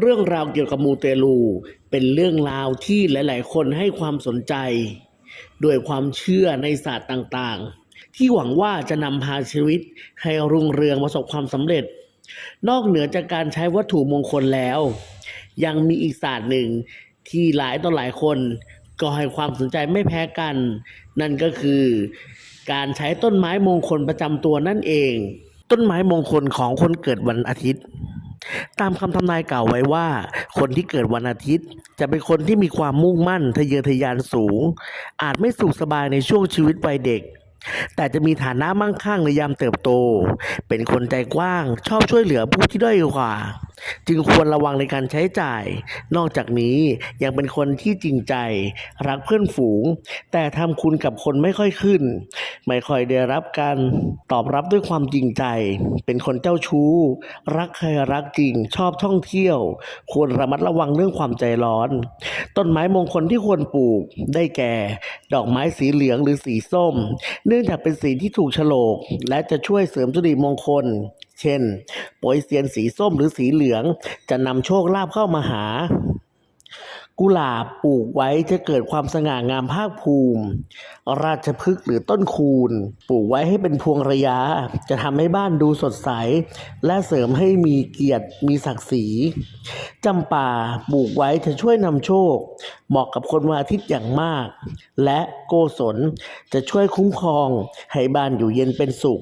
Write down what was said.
เรื่องราวเกี่ยวกับมูเตลู เป็นเรื่องราวที่หลาย ๆ คนให้ความสนใจ ด้วยความเชื่อในศาสตร์ต่างๆ ที่หวังว่าจะนำพาชีวิตให้รุ่งเรืองประสบความสำเร็จ นอกเหนือจากการใช้วัตถุมงคลแล้ว ยังมีอีกศาสตร์หนึ่งที่หลายต่อหลายคนก็ให้ความสนใจไม่แพ้กัน นั่นก็คือการใช้ต้นไม้มงคลประจำตัวนั่นเอง ต้นไม้มงคลของคนเกิดวันอาทิตย์ ตามคำทำนายกล่าวไว้ว่า คนที่เกิดวันอาทิตย์ จะเป็นคนที่มีความมุ่งมั่นทะเยอทะยานสูง อาจไม่สุขสบายในช่วงชีวิตวัยเด็ก แต่จะมีฐานะมั่งคั่งในยามเติบโต เป็นคนใจกว้าง ชอบช่วยเหลือผู้ที่ด้อยกว่า จึงควรระวังในการใช้จ่าย นอกจากนี้ยังเป็นคนที่จริงใจ รักเพื่อนฝูง แต่ทำคุณกับคนไม่ค่อยขึ้น ไม่ค่อยได้รับการตอบรับด้วยความจริงใจ เป็นคนเจ้าชู้ รักใครรักจริง ชอบท่องเที่ยว ควรระมัดระวังเรื่องความใจร้อน ต้นไม้มงคลที่ควรปลูก ได้แก่ ดอกไม้สีเหลืองหรือสีส้ม เนื่องจากเป็นสีที่ถูกโฉลก และจะช่วยเสริมสิริมงคล เช่นโปยเซียนสีส้มหรือสีเหลือง จะนำโชคลาภเข้ามาหา กุหลาบปลูกไว้จะเกิดความสง่างามภาคภูมิ ราชพฤกษ์หรือต้นคูณ ปลูกไว้ให้เป็นพวงระยะ จะทำให้บ้านดูสดใส และเสริมให้มีเกียรติมีศักดิ์ศรีจำป่าปลูกไว้จะช่วยนำโชค เหมาะกับคนวันอาทิตย์อย่างมาก และโกศลจะช่วยคุ้มครอง ให้บ้านอยู่เย็นเป็นสุข